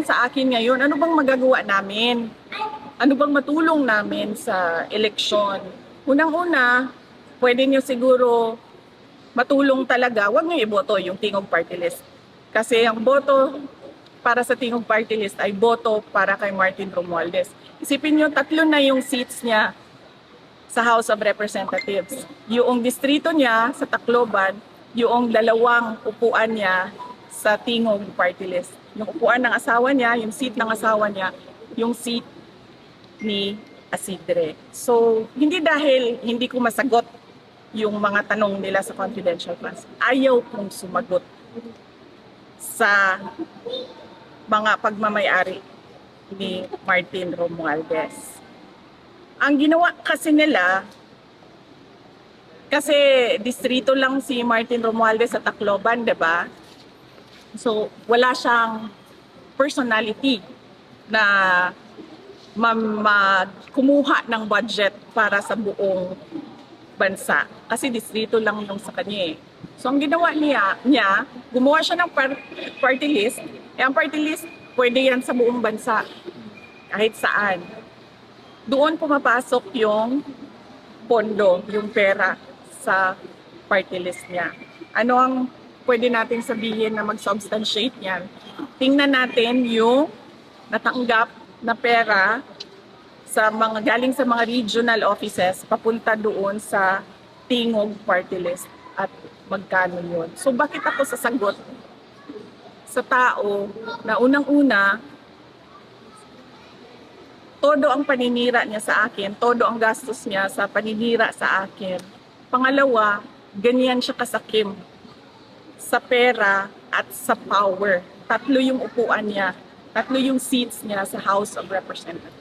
sa akin ngayon, ano bang magagawa namin? Ano bang matulong namin sa eleksyon? Unang-una, pwede nyo siguro matulong talaga, huwag nyo iboto yung Tingog Party List. Kasi ang boto para sa Tingog Party List ay boto para kay Martin Romualdez. Isipin nyo, tatlo na yung seats niya sa House of Representatives. Yung distrito niya sa Tacloban, yung dalawang upuan niya sa Tingog Party List. Yung upuan ng asawa niya, yung seat ng asawa niya, yung seat ni Asidre. So, hindi dahil hindi ko masagot yung mga tanong nila sa confidential class. Ayaw kong sumagot sa mga pagmamayari ni Martin Romualdez. Ang ginawa kasi nila, kasi distrito lang si Martin Romualdez sa Tacloban, 'di ba? So, wala siyang personality na ma- kumuha ng budget para sa buong bansa. Kasi distrito lang yung sa kanya eh. So, ang ginawa niya, niya gumawa siya ng par- party list. Eh, ang party list, pwede yan sa buong bansa. Kahit saan. Doon pumapasok yung pondo, yung pera sa party list niya. Ano ang pwede natin sabihin na mag-substantiate niyan? Tingnan natin yung natanggap na pera sa mga galing sa mga regional offices papunta doon sa Tingog Party List at magkano yun. So bakit ako sasagot sa tao na unang-una todo ang paninira niya sa akin, todo ang gastos niya sa paninira sa akin. Pangalawa, ganyan siya kasakim sa pera at sa power. Tatlo yung upuan niya, tatlo yung seats niya sa House of Representatives.